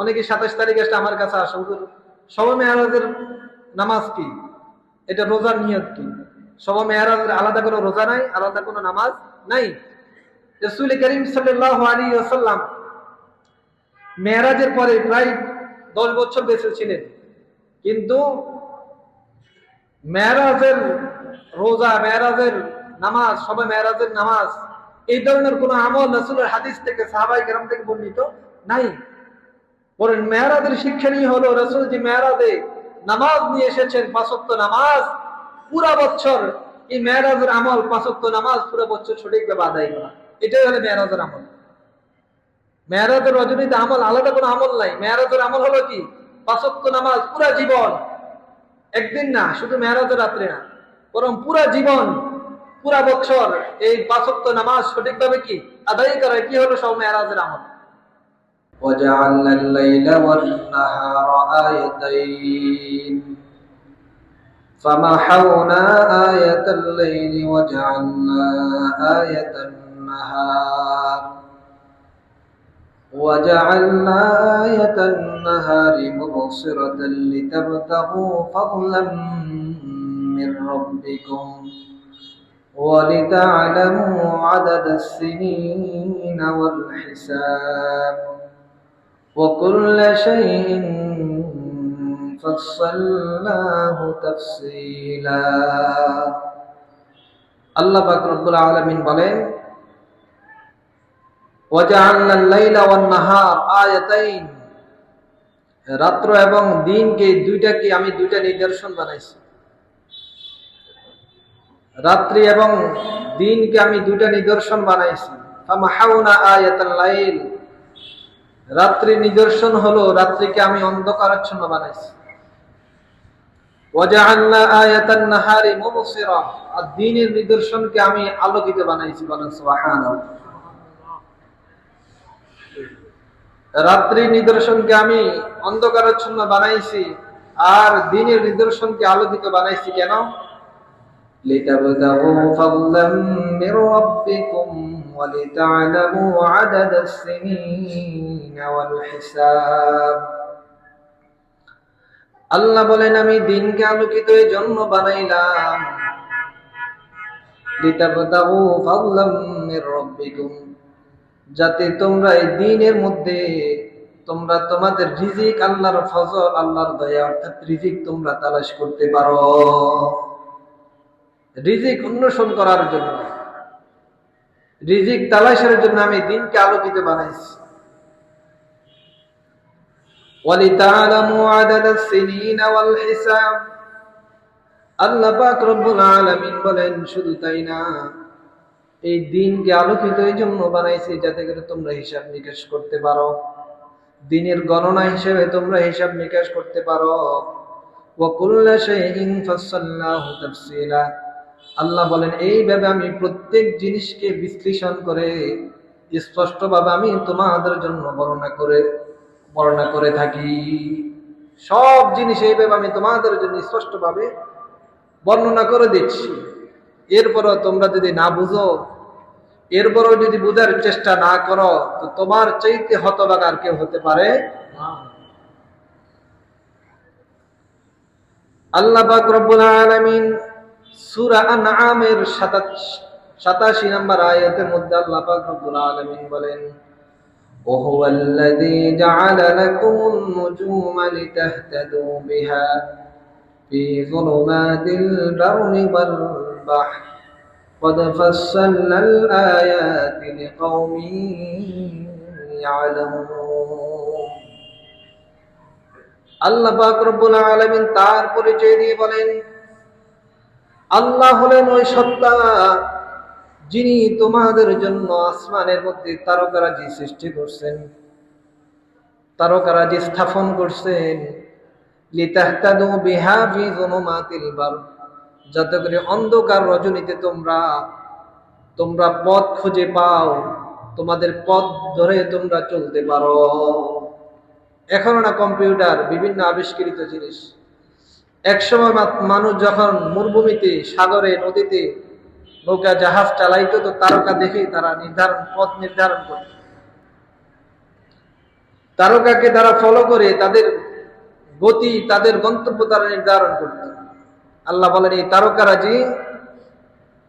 অনেকে সাতাশ তারিখ আসলে আমার কাছে আসে। হুজুর সব মেয়ারাজের নামাজ কি? এটা রোজার নিয়ত কি? সব মেয়ারাজের আলাদা কোনো রোজা নাই, আলাদা কোনো নামাজ নাই? রসুল করিম সাল্লাহ আসাল্লাম মেয়ারাজের পরে প্রায় দশ বছর বেঁচে ছিলেন। কিন্তু মেয়ারাজের রোজা, মেয়ারাজের নামাজ, সবে মেয়ারাজের নামাজ, এই ধরনের কোন আমল রসুলের হাদিস থেকে সাহাবাই গ্রাম থেকে বর্ণিত নাই। পরে মেয়ারাজের শিক্ষা নিয়ে হলো রসুল যে মেয়ারাজে নামাজ নিয়ে এসেছেন পাঁচত্ব নামাজ। পুরা বছর এই মেয়ারাজের আমল পাঁচত্ব নামাজ পুরো বছর সঠিকভাবে আদায় করা। এটাই হলো মেয়ারাজের আমল। মেয়ারাজের রজনীতে আমল আলাদা কোনো আমল নাই। মেয়ারাজের আমল হলো কি? পাঁচত্ব নামাজ পুরা জীবন। একদিন না, শুধু মেয়ারাজের রাত্রে না। বরং পুরা জীবন, পুরা বছর এই পাঁচত্ব নামাজ সঠিকভাবে কি? আদায় করা কি হলো সব মেয়ারাজের আমল। وجعلنا الليل والنهار آيتين. فمحونا آية الليل وجعلنا آية النهار. وجعلنا آية النهار مبصرة لتبتغوا فضلا من ربكم ولتعلموا عدد السنين والحساب. وكل شيء فصلناه تفصيلا আল্লাহ পাক রব্বুল আলামিন বলেন ওয়াজআলনা আল-লাইলা ওয়ান-নাহার আয়াতাইন রাত্র এবং দিনকে দুইটাকে আমি দুইটা নিদর্শন বানাইছি রাত্রি এবং দিনকে আমি দুইটা নিদর্শন বানাইছি ফামাহাউনা আয়াতাল লাইল রাত্রি নিদর্শন হলো, রাত্রিকে আমি অন্ধকারাচ্ছন্ন বানাইছি। আয়াতান নাহারি মুবসিরা। আর দিনের নিদর্শনকে আমি আলোকিত বানাইছি, বলেন সুবহানাল্লাহ। রাত্রি নিদর্শনকে আমি অন্ধকারাচ্ছন্ন বানাইছি, আর নিদর্শনকে আলোকিত বানাইছি কেন? লিতাবতাগু ফাদলাম মির রাব্বিকুম। ولتعلموا عدد السنين والحساب আল্লাহ বলেন আমি দিনকে আলোকিত এই জন্য বানাইলাম লিতাবতাগু ফাদলাম মির রাব্বিকুম যাতে তোমরা এই দিনের মধ্যে তোমরা তোমাদের রিজিক আল্লাহর ফজল আল্লাহর দয়া অর্থাৎ রিজিক তোমরা তালাশ করতে পারো রিজিক অন্বেষণ করার জন্য রিজিক তালাশের জন্য আমি দিনকে আলোকিত বানাইছি। আল্লাহ পাক রব্বুল আলামিন বলেন, শুধু তাই না, এই দিনকে আলোকিত এই জন্য বানাইছি যাতে করে তোমরা হিসাব নিকাশ করতে পারো। দিনের গণনা হিসেবে তোমরা হিসাব নিকাশ করতে পারো। ওয়াকুল্লা শাইইন ফাসসালনাহু তাফসীলা। আল্লাহ বলেন এইভাবে আমি প্রত্যেক জিনিসকে বিশ্লেষণ করে, স্পষ্টভাবে আমি তোমাদের জন্য বর্ণনা করে বর্ণনা করে থাকি। সব জিনিস এইভাবে আমি তোমাদের জন্য স্পষ্টভাবে বর্ণনা করে দিচ্ছি। এরপরও তোমরা যদি না বুঝো, এরপরও যদি বুঝার চেষ্টা না করো, তো তোমার চাইতে হতবাক আর কেউ হতে পারে আল্লাহ রব্বুল আলামিন সূরা আনআমের 87 নম্বর আয়াতের মধ্যে আল্লাহ পাক রব্বুল আলামিন বলেন وهو الذي جعل لكم النجوم لتهتدوا بها في ظلمات البر والبحر قد فصلنا الآيات لقوم يعلمون আল্লাহ পাক রব্বুল আলামিন তার পরিচয় দিয়ে বলেন আল্লাহ হলেন ওই সত্তা যিনি তোমাদের জন্য আসমানের মধ্যে তারকারাজি সৃষ্টি করছেন, তারকারাজি স্থাপন করছেন। লিতাহতাদু বিহা ফি যুনুমাতিল বার যাতে করে অন্ধকার রজনীতে তোমরা তোমরা পথ খুঁজে পাও, তোমাদের পথ ধরে তোমরা চলতে পারো। এখনও না কম্পিউটার, বিভিন্ন আবিষ্কৃত জিনিস। একসময় মানুষ যখন মরুভূমিতে, সাগরে, নদীতে নৌকা, জাহাজ চালাইতো, তো তারকা দেখে তারা নির্ধারণ, পথ নির্ধারণ করত। তারকাকে তারা ফলো করে তাদের গতি, তাদের গন্তব্য তারা নির্ধারণ করত। আল্লাহ বলেন, এই তারকারাজি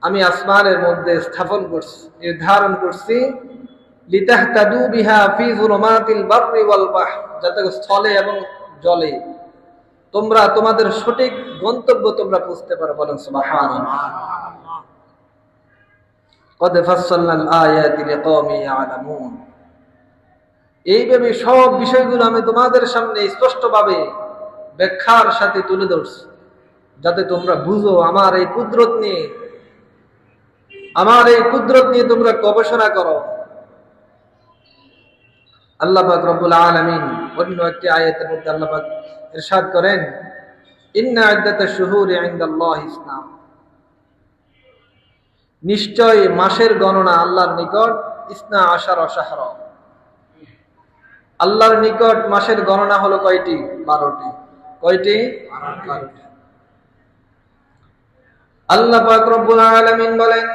আমি আসমানের মধ্যে স্থাপন করছি, নির্ধারণ করছি, লিতাহতাদু বিহা ফি যুলুমাতিল বাররি ওয়াল বাহর, যাতে স্থলে এবং জলে তোমরা তোমাদের সঠিক গন্তব্য তোমরা বুঝতে পারো, বলেন এইভাবে সব বিষয়গুলো আমি তোমাদের সামনে স্পষ্টভাবে ব্যাখ্যার সাথে তুলে ধরছি, যাতে তোমরা বুঝো আমার এই কুদরত নিয়ে, আমার এই কুদরত নিয়ে তোমরা গবেষণা করো। আল্লাহ পাক অন্য একটি মধ্যে করেন, ইন্না শুহুরি ইসনা নিশ্চয় মাসের গণনা আল্লাহর নিকট, ইসনা আশার অশাহর। আল্লাহর নিকট মাসের গণনা হলো কয়টি? বারোটি। কয়টি? বারোটি। আল্লাহ পাক রব্বুল আলামিন বলেন,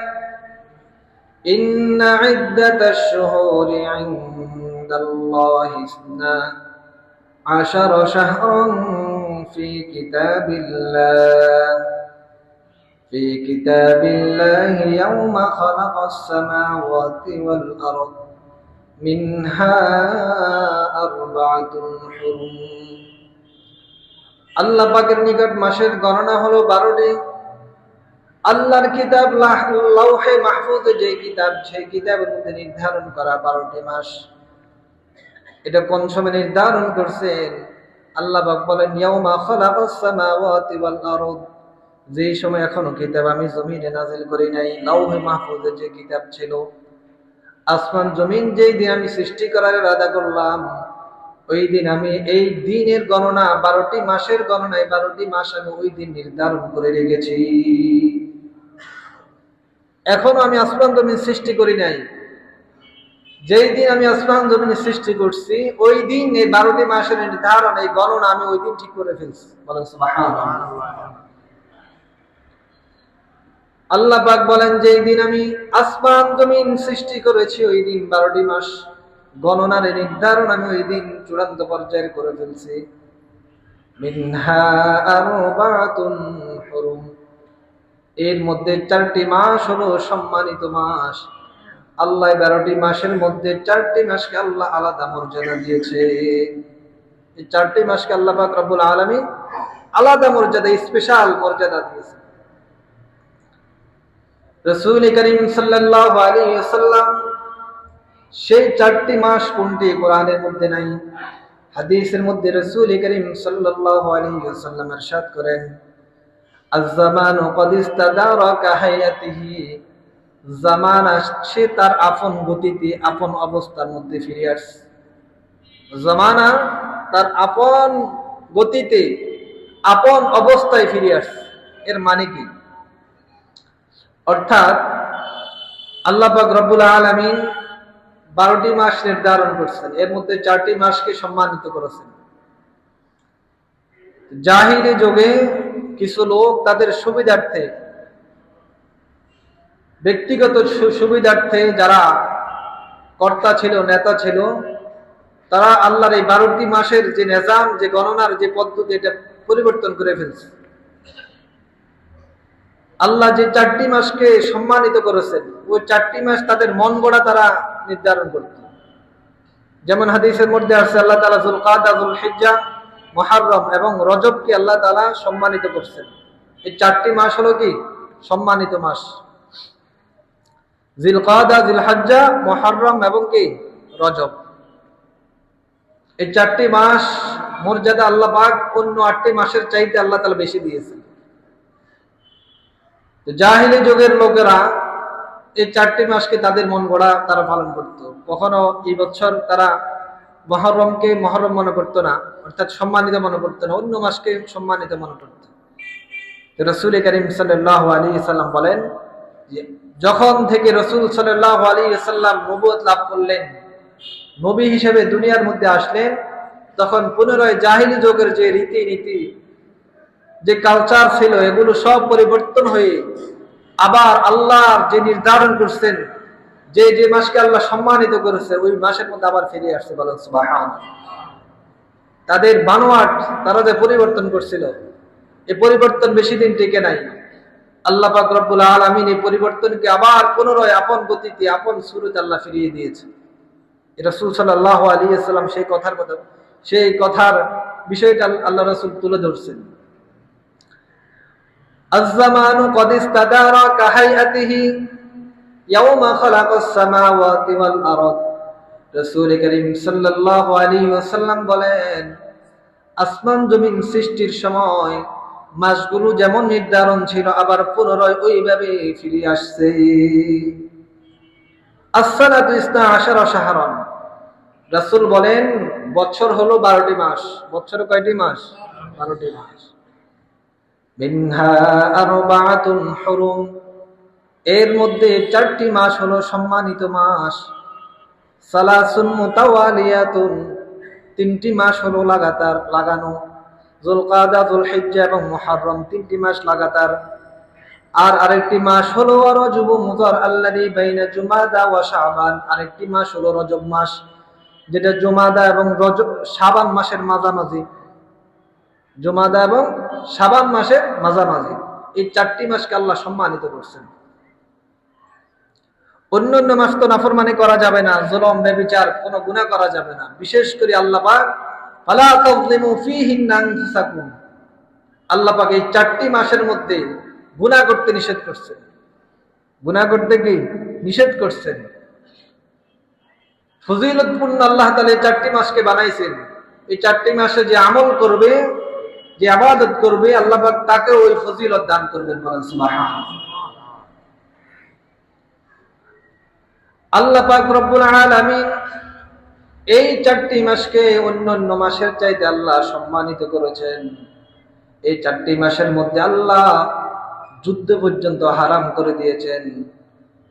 ইন্না ইদ্দাতাশ শুহুরি ইসনা আশার শাহরান ফি কিতাবিল্লাহ في كتاب الله يوم خلق السماوات والأرض منها أربعة حرم আল্লাহ পাকের নিকট মাসের গণনা হলো বারোটি আল্লাহর কিতাব লাহ- লৌহে মাহফুজ যে কিতাব সেই কিতাবের মধ্যে নির্ধারণ করা বারোটি মাস এটা কোন সময় নির্ধারণ করছেন? আল্লাহ বলেন যে সময় এখনও কিতাব আমি জমিনে নাজিল করি নাই লৌহে মাহফুজের যে কিতাব ছিল, আসমান জমিন যেই দিন আমি সৃষ্টি করার ইরাদা করলাম, ওই দিন আমি এই দিনের গণনা, বারোটি মাসের গণনায় বারোটি মাস আমি ওই দিন নির্ধারণ করে রেখেছি। এখনও আমি আসমান জমিন সৃষ্টি করি নাই। যেই দিন আমি আসমান জমিন সৃষ্টি করছি, ওই দিন এই বারোটি মাসের নির্ধারণ, এই গণনা আমি ওই দিন ঠিক করে ফেলছি। বলেন আল্লাহ পাক বলেন যে দিন আমি আসমান জমিন সৃষ্টি করেছি, ওই দিন বারোটি মাস গণনার নির্ধারণ আমি ওই দিন চূড়ান্ত পর্যায়ের করে ফেলছি। এর মধ্যে চারটি মাস হলো সম্মানিত মাস। আল্লাহ বারোটি মাসের মধ্যে চারটি মাসকে আল্লাহ আলাদা মর্যাদা দিয়েছে। এই চারটি মাসকে আল্লাহ পাক রব্বুল আলমী আলাদা মর্যাদা স্পেশাল মর্যাদা দিয়েছে। রসুল করিম সাল্লাহ আলী সাল্লাম সেই চারটি মাস কোনটি কোরআনের মধ্যে নাই, হাদিসের মধ্যে রসুল করিম সাল্লাহ আলী সাল্লাম এরশাদ করেন আজ আজ্জামান কদিস্তাদারা কাহায়াতিহি জামান আসছে, তার আপন গতিতে, আপন অবস্থার মধ্যে ফিরে আসছে। জামানা তার আপন গতিতে, আপন অবস্থায় ফিরে আসছে। এর মানে কি? অর্থাৎ আল্লাহ রব্বুল আলামিন বারোটি মাস নির্ধারণ করছেন। এর মধ্যে চারটি মাসকে সম্মানিত করেছেন। জাহিরি যুগে কিছু লোক তাদের সুবিধার্থে ব্যক্তিগত সুবিধার্থে যারা কর্তা ছিল, নেতা ছিল, তারা আল্লাহর এই বারোটি মাসের যে নেজাম, যে গণনার যে পদ্ধতি, এটা পরিবর্তন করে ফেলছে। আল্লাহ যে চারটি মাসকে সম্মানিত করেছেন, ওই চারটি মাস তাদের মন গড়া তারা নির্ধারণ করত। যেমন হাদিসের মধ্যে আছে, আল্লাহ তালা জুল কাদা জুল হিজ্জা মহারম এবং রজবকে আল্লাহ তালা সম্মানিত করছেন। এই চারটি মাস হলো কি? সম্মানিত মাস। জিল কাদা জিল হাজ্জা মহারম এবং কি? রজব। এই চারটি মাস মর্যাদা আল্লাহ পাক অন্য আটটি মাসের চাইতে আল্লাহ তালা বেশি জাহিলি যুগের লোকেরা এই চারটি মাসকে তাদের মন গড়া তারা পালন করত। কখনো এই বছর তারা মহরমকে মহরম মনে করতো না, অর্থাৎ সম্মানিত মনে করতো না, অন্য মাসকে সম্মানিত মনে করতো। রসুল করিম সাল্লাহ আলী সাল্লাম বলেন যে যখন থেকে রসুল সাল্লাহ আলী সাল্লাম নবুয়ত লাভ করলেন, নবী হিসেবে দুনিয়ার মধ্যে আসলেন, তখন পুনরায় জাহিলি যুগের যে রীতি নীতি যে কালচার ছিল, এগুলো সব পরিবর্তন হয়ে আবার আল্লাহ যে নির্ধারণ করছেন, যে যে মাসকে আল্লাহ সম্মানিত করেছে, ওই মাসের মধ্যে আবার ফিরে আসছে বলেন তাদের বানোয়াট তারা যে পরিবর্তন করছিল এই পরিবর্তন বেশি দিন টিকে নাই। আল্লাহ পাক রব্বুল আলমিন এই পরিবর্তনকে আবার পুনরায় আপন গতিতে, আপন আল্লাহ ফিরিয়ে দিয়েছে। আলী আসসালাম সেই কথার কথা, সেই কথার বিষয়টা আল্লাহ রসুল তুলে ধরছেন। বলেন আসমান জমিন সৃষ্টির সময় মাসগুলো যেমন নির্ধারণ ছিল, আবার পুনরায় ওইভাবে ফিরে আসছে। আসসালাতু ইসনা আশারা শাহরান। রাসূল বলেন, বছর হলো বারোটি মাস। বছর কয়টি মাস? বারোটি মাস। এর মধ্যে চারটি মাস হলো সম্মানিত মাস। সালাসুন মুতাওয়ালিয়াতুন। তিনটি মাস হলো লাগাতার লাগানো। জুলকাদা, জুলহিজ্জা এবং মুহররম তিনটি মাস লাগাতার। আর আরেকটি মাস হলো রজব বাইনা জুমাদা ওয়া শাবান। আরেকটি মাস হলো রজব মাস, যেটা জুমাদা এবং রজব, শাবান মাসের মাঝামাঝি। জুমাদা এবং শাবান মাসের মাঝামাঝি। এই চারটি মাসকে আল্লাহ সম্মানিত করছেন। অন্য অন্য মাস তো নাফরমানি করা যাবে না, জুলম বেবিচার কোনো গুনাহ করা যাবে না। বিশেষ করে আল্লাহ পাক ফালা তাযলিমু ফীহিন্না আনফুসাকুম। আল্লাহ পাক এই চারটি মাসের মধ্যে গুনাহ করতে নিষেধ করছেন। গুনাহ করতে কি? নিষেধ করছেন। ফজিলতপূর্ণ আল্লাহ তাআলা এই চারটি মাসকে বানাইছেন। এই চারটি মাসে যে আমল করবে, যে আবাদত করবে, আল্লাহ পাক তাকে ওই ফজিলত দান করবেন বলেন, সুবহানাল্লাহ। আল্লাহ পাক রব্বুল আলামিন এই চারটি মাসকে অন্য অন্য মাসের চাইতে আল্লাহ সম্মানিত করেছেন। এই চারটি মাসের মধ্যে আল্লাহ যুদ্ধ পর্যন্ত হারাম করে দিয়েছেন।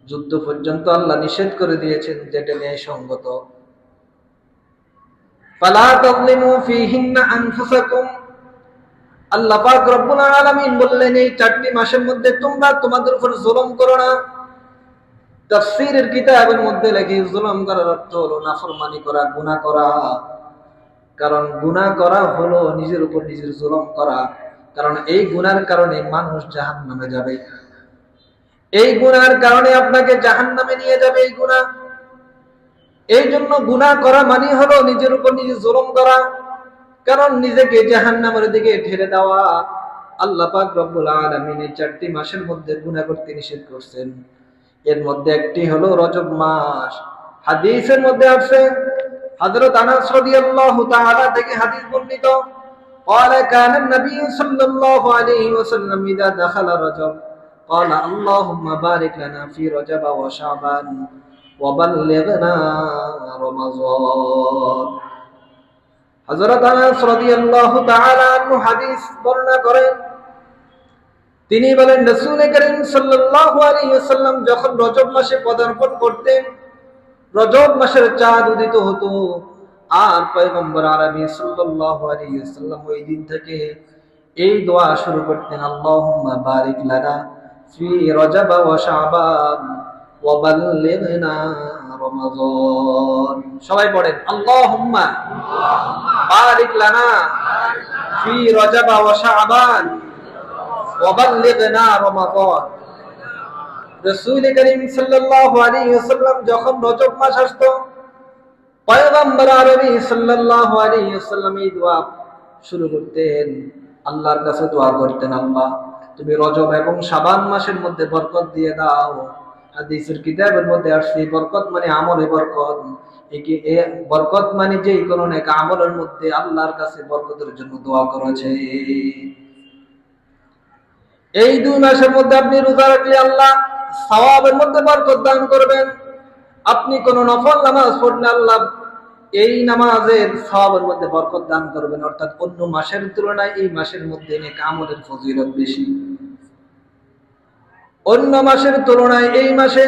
যুদ্ধ পর্যন্ত আল্লাহ নিষেধ করে দিয়েছেন যেটা ন্যায় সঙ্গত আল্লাহ বললেন, এই চারটি মাসের মধ্যে তোমরা তোমাদের উপর জুলুম করো না। তাফসীরের কিতাবের মধ্যে লেখে, জুলুম করার অর্থ হলো নাফরমানি করা, গুনাহ করা। কারণ গুনাহ করা হলো নিজের উপর নিজের জুলুম করা। কারণ এই কারণে মানুষ যাবে। এই কারণে আপনাকে নিয়ে যাবে এই এই জন্য গুনাহ করা মানে হলো নিজের উপর নিজে জুলুম করা। কারণ নিজেকে জাহান্নামের দিকে ঠেলে দেওয়া। আল্লাহ রব্বুল চারটি মাসের মধ্যে গুনাহ করতে নিষেধ করছেন। এর মধ্যে একটি হলো রজব মাস হাদিসের মধ্যে আছে হযরত আনাস রাদিয়াল্লাহু তাআলা থেকে হাদিস বর্ণিত قال كان النبي صلى الله عليه وسلم إذا دخل رجب قال اللهم بارك لنا في رجب وشعبان وبلغنا رمضان হযরত আনাস রাদিয়াল্লাহু তাআলা আনহু হাদিস বর্ণনা করেন তিনি বলেন, রসুল করিম ওয়াসাল্লাম যখন রজব মাসে পদার্পণ করতেন, রজব মাসের চাঁদ উদিত হতো। আর পয়গম্বর আরবি সাল্লাল্লাহু আলাইহি ওয়াসাল্লাম ওই দিন থেকে এই দোয়া শুরু করতেন, আল্লাহুম্মা বারিক লানা ফি রজব ওয়া শাবান ওয়া বাল্লিগনা রমাদান। সবাই পড়েন, আল্লাহুম্মা বারিক লানা ফি রজব ওয়া শাবান শুরু করতেন। আল্লাহর কাছে দোয়া করতেন আল্লাহ তুমি রজব এবং শাবান মাসের মধ্যে বরকত দিয়ে দাও। হাদিসের কিতাবের মধ্যে আসছে, বরকত মানে আমলে বরকত। বরকত মানে যে কোনো নেক আমলের মধ্যে আল্লাহর কাছে বরকতের জন্য দোয়া করেছে। এই দুই মাসের মধ্যে আপনি রোজা রাখলে আল্লাহ সওয়াবের মধ্যে বরকত দান করবেন। আপনি কোন নফল নামাজ পড়লে আল্লাহ এই নামাজের সওয়াবের মধ্যে বরকত দান করবেন। অর্থাৎ অন্য মাসের তুলনায় এই মাসের মধ্যে নেক আমলের ফজিলত বেশি। অন্য মাসের তুলনায় এই মাসে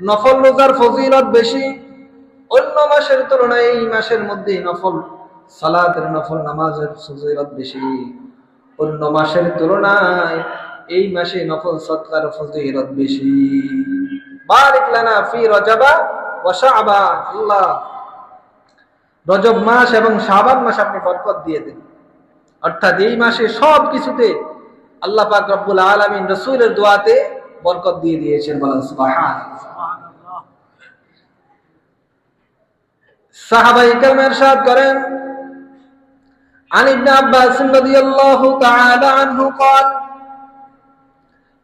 নফল রোজার ফজিলত বেশি। অন্য মাসের তুলনায় এই মাসের মধ্যে নফল সালাতের নফল নামাজের ফজিলত বেশি। অন্য মাসের তুলনায় এই মাসে নফল সৎকার ফজিলত বেশি বারিক লানা ফি রজাবা ওয়া শাবান আল্লাহ রজব মাস এবং শাবান মাস আপনি বরকত দিয়ে দেন অর্থাৎ এই মাসে সব কিছুতে আল্লাহ পাক রব্বুল আলমিন রসুলের দোয়াতে বরকত দিয়ে দিয়েছেন বলেন সুবহান সাহাবাই কেরাম ইরশাদ করেন عن ابن عباس رضي الله تعالى عنه قال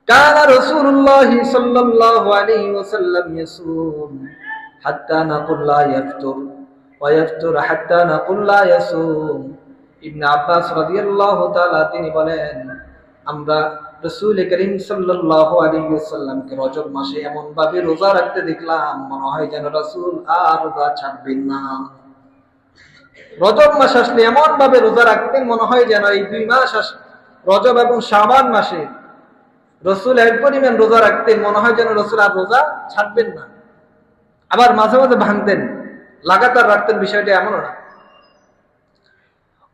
كان رسول الله صلى الله عليه وسلم يصوم حتى نقول لا يفطر ويفطر حتى نقول لا يصوم ইবনে আব্বাস রাদিয়াল্লাহু তাআলা তিনি বলেন আমরা রাসূল করিম সাল্লাল্লাহু আলাইহি ওয়াসাল্লামকে রজব মাসে এমন ভাবে রোজা রাখতে দেখলাম মনে হয় যেন রাসূল আর রোজা ছাড়বেন না রজব মাস আসলে এমন ভাবে রোজা রাখতেন মনে হয় যেন এই দুই মাস আস রজব এবং শাবান মাসে রসুল এক পরিমাণ রোজা রাখতেন মনে হয় যেন রসুল আর রোজা ছাড়বেন না আবার মাঝে মাঝে ভাঙতেন লাগাতার রাখতেন বিষয়টা এমনও না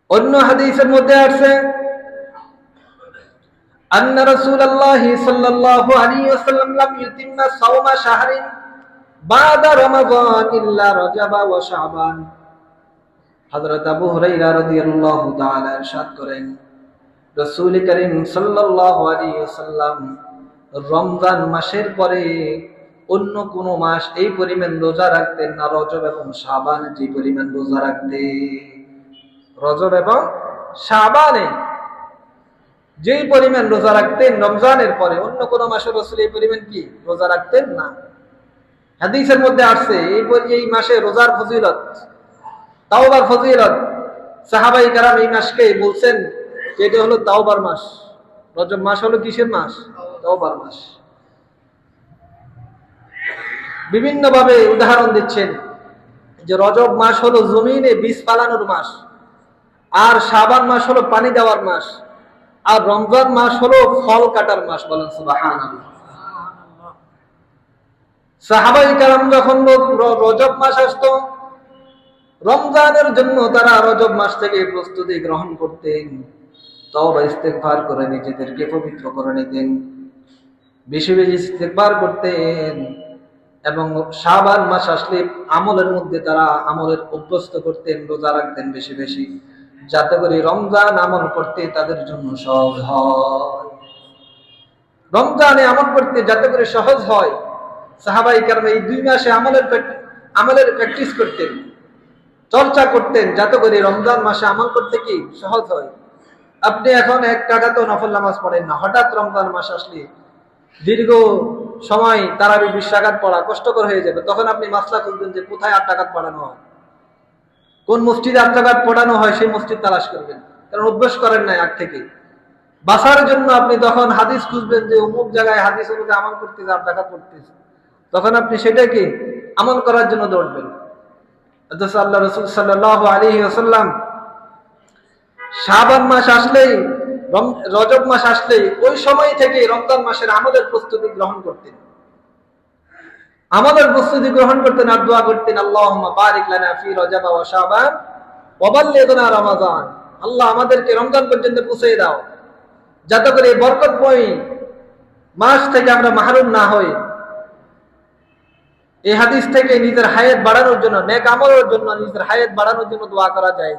অন্য হাদিসের মধ্যে আসছে أن رسول الله صلى الله عليه وسلم لم يتم صوم شهر بعد رمضان إلا رجب وشعبان হযরত আবু হুরায়রা রাদিয়াল্লাহু তাআলা ইরশাদ করেন রাসূল করিম আলাইহি রমজান মাসের পরে অন্য কোন মাস এই পরিমাণ রোজা রাখতেন না, রজব এবং সাবান যে পরিমাণ রোজা রাখতে রজব এবং শাবানে যেই পরিমাণ রোজা রাখতেন রমজানের পরে, অন্য কোন মাসে রসুল এই পরিমাণ কি? রোজা রাখতেন না। হাদিসের মধ্যে আসছে, এই এই মাসে রোজার ফজিলত, তাওবার ফজিলত। সাহাবাই কারাম এই মাসকে বলছেন এটা হলো তাওবার মাস। রজব মাস হলো কিসের মাস? তাওবার মাস। বিভিন্ন ভাবে উদাহরণ দিচ্ছেন যে রজব মাস হলো জমিনে বীজ পালানোর মাস, আর শাবান মাস হলো পানি দেওয়ার মাস, আর রমজান মাস হলো ফল কাটার মাস বলেন সাহাবাই কারাম যখন রজব মাস আসতো, রমজানের জন্য তারা রজব মাস থেকে প্রস্তুতি গ্রহণ করতেন। তওবা, ইস্তেগফার করে নিজেদেরকে পবিত্র করে নিতেন। বেশি বেশি ইস্তেগফার করতেন এবং মাস আসলে আমলের মধ্যে তারা আমলের অভ্যস্ত করতেন, রোজা রাখতেন বেশি বেশি। যাতে করে রমজান আমল করতে তাদের জন্য সহজ হয়। রমজানে আমল করতে যাতে করে সহজ হয়, সাহাবাই কারণ এই দুই মাসে আমলের আমলের প্র্যাকটিস করতেন, চর্চা করতেন, যাতে করে রমজান মাসে আমল করতে কি সহজ হয়। আপনি এখন এক টাকা তো নফল নামাজ পড়েন না। হঠাৎ রমজান মাস আসলে দীর্ঘ সময় তারাবি বিশ টাকাত পড়া কষ্টকর হয়ে যাবে। তখন আপনি মাসলা করবেন যে কোথায় আট টাকাত পড়ানো হয়? কোন মসজিদে আট টাকাত পড়ানো হয় সেই মসজিদ তালাশ করবেন। কারণ অভ্যাস করেন নাই আগ থেকে। বাসার জন্য আপনি তখন হাদিস খুঁজবেন যে অমুক জায়গায় হাদিস অনুযায়ী আমল করতেছে আট টাকা পড়তেছে। তখন আপনি সেটাকে আমল করার জন্য দৌড়বেন। আল্লাহ রসুল সাল্লাহ আলী আসাল্লাম শাবান মাস আসলেই রজব মাস আসলেই ওই সময় থেকে রমজান মাসের আমাদের প্রস্তুতি গ্রহণ করতেন। আমাদের প্রস্তুতি গ্রহণ করতেন আর দোয়া করতেন আল্লাহ ফি রজব ওয়া শাবান ওয়া বাল্লিগনা রমাজান। আল্লাহ আমাদেরকে রমজান পর্যন্ত পৌঁছে দাও। যাতে করে এই বরকতময় মাস থেকে আমরা মাহরুম না হই। এই হাদিস থেকে নিজের হায়াত বাড়ানোর জন্য, নেক আমলের জন্য নিজের হায়াত বাড়ানোর জন্য দোয়া করা যায়।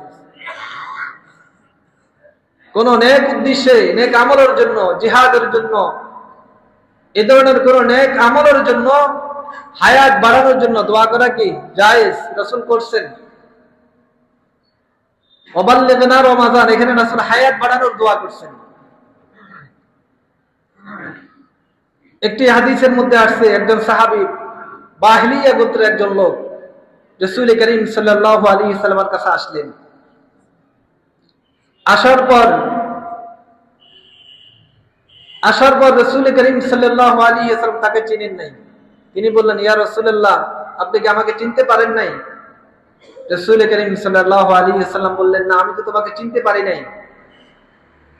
কোন নেক উদ্দেশ্যে, নেক আমলের জন্য, জিহাদের জন্য, এ ধরনের কোন নেক আমলের জন্য, হায়াত বাড়ানোর জন্য দোয়া করা কি জায়েজ? রসুল করছেন। রমাজান, এখানে রাসূল হায়াত বাড়ানোর দোয়া করছেন। একটি হাদিসের মধ্যে আসছে, একজন সাহাবী, বাহলিয়া গোত্রের একজন লোক, রসুল করিম আলাইহি সাল্লামের কাছে আসলেন। আসার পর আসার পর রসুল করিম সাল্লাল্লাহু আলাইহি সাল্লাম তাকে চিনেন নাই। তিনি বললেন, ইয়া রাসূলুল্লাহ, আপনি কি আমাকে চিনতে পারেন নাই? রসুল করিম সাল্লাল্লাহু আলাইহি সাল্লাম বললেন, না, আমি তো তোমাকে চিনতে পারি নাই।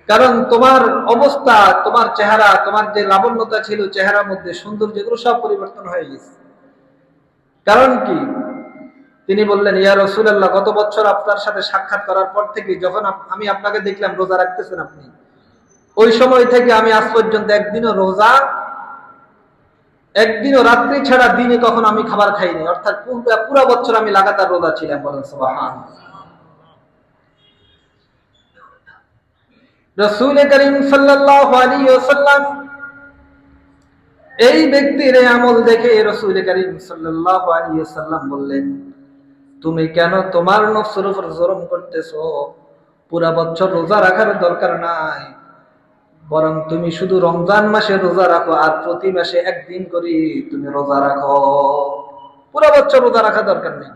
কারণ তোমার অবস্থা, তোমার চেহারা, তোমার যে লাবণ্যতা ছিল, চেহারার মধ্যে সৌন্দর্য এগুলো সব পরিবর্তন হয়ে গেছে। কারণ কি? তিনি বললেন, ইয়া রসুল্লাহ গত বছর আপনার সাথে সাক্ষাৎ করার পর থেকে যখন আমি আপনাকে দেখলাম, রোজা রাখতেছেন আপনি, ওই সময় থেকে আমি আজ পর্যন্ত একদিনও রোজা, একদিনও রাত্রি ছাড়া দিনে কখন আমি খাবার খাইনি। অর্থাৎ পুরো বছর আমি লাগাতার রোজা ছিলাম বলেন, সুবহান। রসুল করিম ওয়াসাল্লাম এই ব্যক্তির আমল দেখে রসুল করিম ওয়াসাল্লাম বললেন তুমি কেন তোমার নফসের উপর জরম করতেছো? পুরা বছর রোজা রাখার দরকার নাই। বরং তুমি শুধু রমজান মাসে রোজা রাখো আর প্রতি মাসে একদিন করে তুমি রোজা রাখো। পুরা বছর রোজা রাখা দরকার নেই।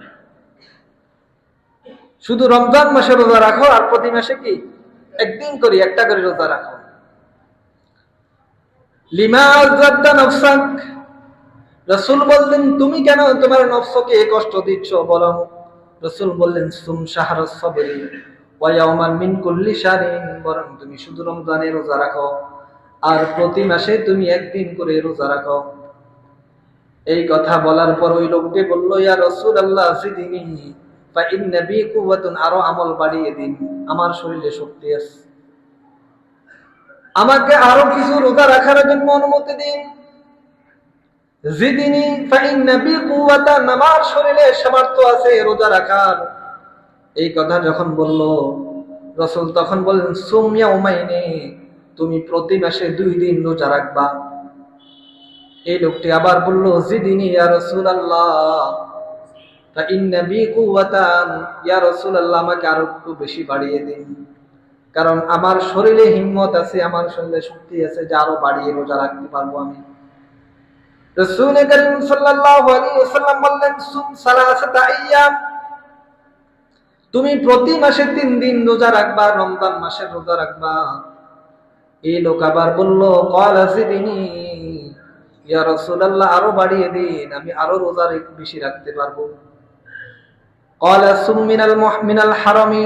শুধু রমজান মাসে রোজা রাখো আর প্রতি মাসে কি? একদিন করি, একটা করে রোজা রাখো। লিমা রসুল বললেন, তুমি কেন তোমার নফসকে কষ্ট দিচ্ছ বলো? রসুল বললেন, সুম শাহর সবরি মিন কুল্লি বরং তুমি শুধু রমজানে রোজা রাখো আর প্রতি মাসে তুমি একদিন করে রোজা রাখো। এই কথা বলার পর ওই লোকটি বলল, ইয়া রসুল আল্লাহ জিদিনি বা ইন্না বি কুওয়াতুন আরও আমল বাড়িয়ে দিন, আমার শরীরে শক্তি আছে। আমাকে আরও কিছু রোজা রাখার জন্য অনুমতি দিন। জিদিনি ফাইন্না বি কুওয়াতান আমার শরীরে সামর্থ্য আছে, রোজা রাখার। এই কথা যখন বলল, রসুল তখন বললেন সুমিয়া উমাইনে তুমি প্রতি মাসে দুই দিন রোজা রাখবা। এই লোকটি আবার বলল জিদিনি ইয়া রসুল আল্লাহ আমাকে আরও একটু বেশি বাড়িয়ে দিন। কারণ আমার শরীরে হিম্মত আছে, আমার শরীরে শক্তি আছে যে আরও বাড়িয়ে রোজা রাখতে পারব আমি। তুমি প্রতি মাসে তিন দিন রোজা রাখবা, রমজান মাসে রোজা রাখবা। এই লোক আবার বলল, কলা জিদিনি ইয়া রাসূলুল্লাহ, আরও বাড়িয়ে দিন, আমি আরও রোজা বেশি রাখতে পারব। কলা সুম মিনাল মুহমিনাল হারামি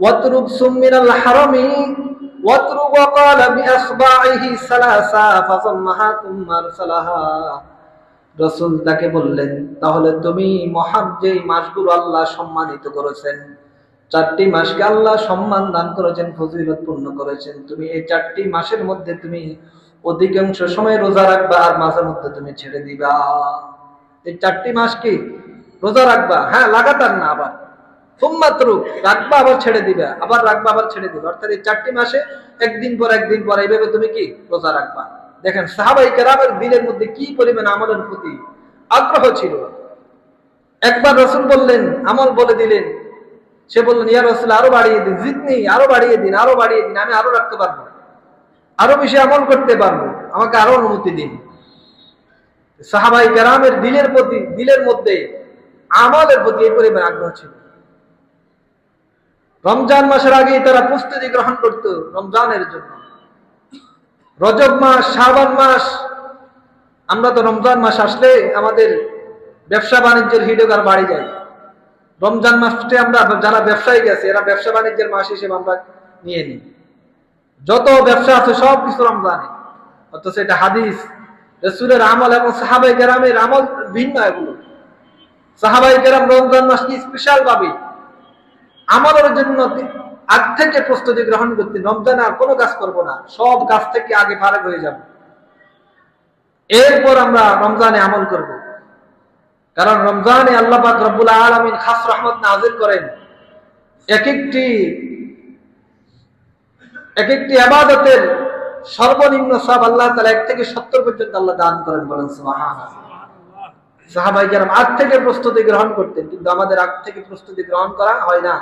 ওয়াতরুক সুম মিনাল হারামি। واترك وقال بأصبعه ثلاثة فضمها ثم أرسلها রসুল তাকে বললেন তাহলে তুমি মহান যেই মাসগুলো আল্লাহ সম্মানিত করেছেন চারটি মাসকে আল্লাহ সম্মান দান করেছেন ফজিলত পূর্ণ করেছেন তুমি এই চারটি মাসের মধ্যে তুমি অধিকাংশ সময় রোজা রাখবা আর মাঝে মধ্যে তুমি ছেড়ে দিবা এই চারটি মাস কি রোজা রাখবা হ্যাঁ লাগাতার না আবার আবার ছেড়ে দিবে, আবার রাখবা আবার ছেড়ে দিবে। অর্থাৎ এই চারটি মাসে একদিন পর একদিন পর এইভাবে তুমি কি? রোজা রাখবা। দেখেন, সাহাবাই কেরামের দিলের মধ্যে কি পরিমাণ আমলের প্রতি আগ্রহ ছিল? একবার রসুল বললেন, আমল বলে দিলেন। সে বললেন, ইয়া রসুল, আরও বাড়িয়ে দিন, জিতনি, আরও বাড়িয়ে দিন, আরও বাড়িয়ে দিন, আমি আরও রাখতে পারব। আরও বেশি আমল করতে পারব, আমাকে আরও অনুমতি দিন। সাহাবাই কেরামের দিলের প্রতি, দিলের মধ্যে আমলের প্রতি এই পরিমাণ আগ্রহ ছিল। রমজান মাসের আগে তারা প্রস্তুতি গ্রহণ করত রমজানের জন্য। রজব মাস, শাবান মাস, আমরা তো রমজান মাস আসলে আমাদের ব্যবসা বাণিজ্যের হিডোগার বাড়ি যায় রমজান মাসে আমরা যারা ব্যবসায়ী গেছে এরা ব্যবসা বাণিজ্যের মাস হিসেবে আমরা নিয়ে নিই। যত ব্যবসা আছে সব কিছু রমজানে। অথচ এটা হাদিস, রসুলের আমল এবং সাহাবাই কেরামের আমল ভিন্ন এগুলো। সাহাবাই কেরাম রমজান মাসকে স্পেশাল ভাবে আমলের জন্য আগ থেকে প্রস্তুতি গ্রহণ করতে রমজানে আর কোনো কাজ করব না। সব কাজ থেকে আগে ফারাক হয়ে যাব। এরপর আমরা রমজানে আমল করব। কারণ রমজানে আল্লাহ পাক রব্বুল আলামিন খাস রহমত নাজিল করেন। এক একটি এক একটি আবাদতের সর্বনিম্ন সব আল্লাহ তালা এক থেকে সত্তর পর্যন্ত আল্লাহ দান করেন বলেন, সুবহানাল্লাহ। সাহাবাই কেরাম আগ থেকে প্রস্তুতি গ্রহণ করতেন, কিন্তু আমাদের আগ থেকে প্রস্তুতি গ্রহণ করা হয় না।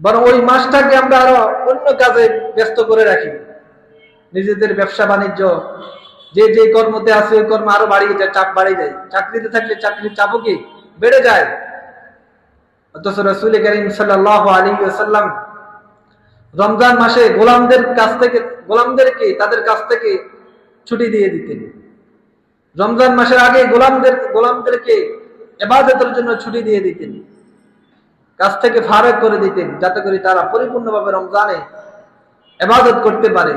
বরং ওই মাসটাকে আমরা আরও অন্য কাজে ব্যস্ত করে রাখি। নিজেদের ব্যবসা বাণিজ্য, যে যে কর্মতে আছে, ওই কর্ম আরও বাড়িয়ে যায়, চাপ বাড়িয়ে যায় চাকরিতে থাকলে চাকরির চাপও কি? বেড়ে যায়। অথচ রসুল করিম সাল্লাহ আলী সাল্লাম রমজান মাসে গোলামদের কাছ থেকে, গোলামদেরকে তাদের কাছ থেকে ছুটি দিয়ে দিতেন। রমজান মাসের আগে গোলামদের, গোলামদেরকে এবাদতের জন্য ছুটি দিয়ে দিতেন। কাছ থেকে ফারেক করে দিতেন, যাতে করে তারা পরিপূর্ণভাবে রমজানে এবাদত করতে পারে।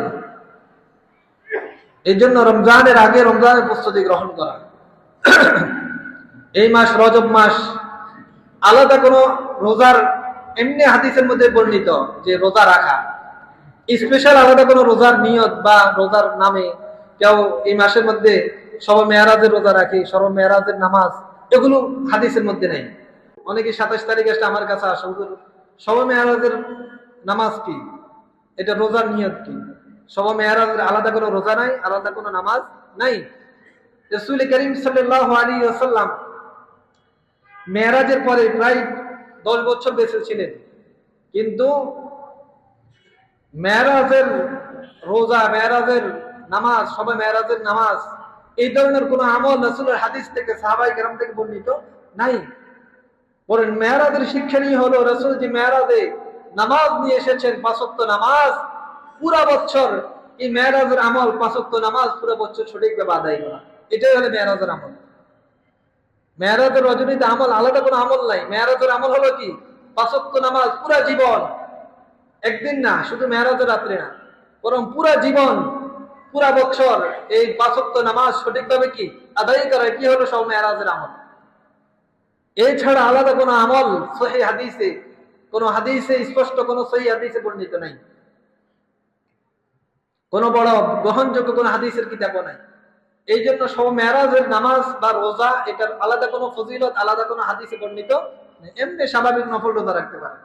এই জন্য রমজানের আগে রমজানের প্রস্তুতি গ্রহণ করা। এই মাস রজব মাস আলাদা কোনো রোজার, এমনি হাদিসের মধ্যে বর্ণিত যে রোজা রাখা। স্পেশাল আলাদা কোনো রোজার নিয়ত বা রোজার নামে কেউ এই মাসের মধ্যে সব মেয়ারাজের রোজা রাখি সর্ব মেয়ারাজের নামাজ, এগুলো হাদিসের মধ্যে নেই। অনেকে সাতাশ তারিখ আসলে আমার কাছে আসে, হুজুর, সব মেয়ারাজের নামাজ কি? এটা রোজার নিয়ত কি? সব মেয়ারাজের আলাদা কোনো রোজা নাই, আলাদা কোনো নামাজ নাই? রসুল করিম সাল্লাহ আলী আসাল্লাম মেয়ারাজের পরে প্রায় দশ বছর বেঁচে ছিলেন। কিন্তু মেয়ারাজের রোজা, মেয়ারাজের নামাজ সবাই মেয়ারাজের নামাজ এই ধরনের কোন আমল রসুলের হাদিস থেকে সাহাবাই গ্রাম থেকে বর্ণিত নাই। বলেন শিক্ষা নিয়ে হলো রসুল যে মেয়ারাজে নামাজ নিয়ে এসেছেন পাঁচত্ব নামাজ, পুরা বছর এই মেয়ারাজের আমল পাঁচত্ব নামাজ, পুরো বছর সঠিকভাবে আদায় করা। এটাই হলো মেয়ারাজের আমল। মেয়ারাজের রজনীতে আমল আলাদা কোনো আমল নাই। মেয়ারাজের আমল হলো কি? পাঁচত্ব নামাজ, পুরা জীবন। একদিন না, শুধু মেয়ারাজের রাত্রে না, বরং পুরা জীবন পুরা বছর এই পাঁচত্ব নামাজ সঠিকভাবে কি আদায় করা কি হলো সব মেয়ারাজের আমল? এছাড়া আলাদা কোনো আমল, সহি হাদিসে, কোন হাদিসে স্পষ্ট, কোন সহি হাদিসে বর্ণিত নাই। কোন বড় গ্রহণযোগ্য কোন হাদিসের কিতাবও নাই। এই জন্য সব মেয়ারাজের নামাজ বা রোজা, এটার আলাদা কোনো ফজিলত, আলাদা কোনো হাদিসে বর্ণিত। এমনি স্বাভাবিক নফল রোজা রাখতে পারে।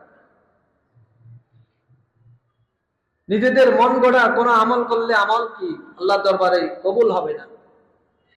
নিজেদের মন গড়া কোনো আমল করলে আমল কি? আল্লাহ দরবারে কবুল হবে না।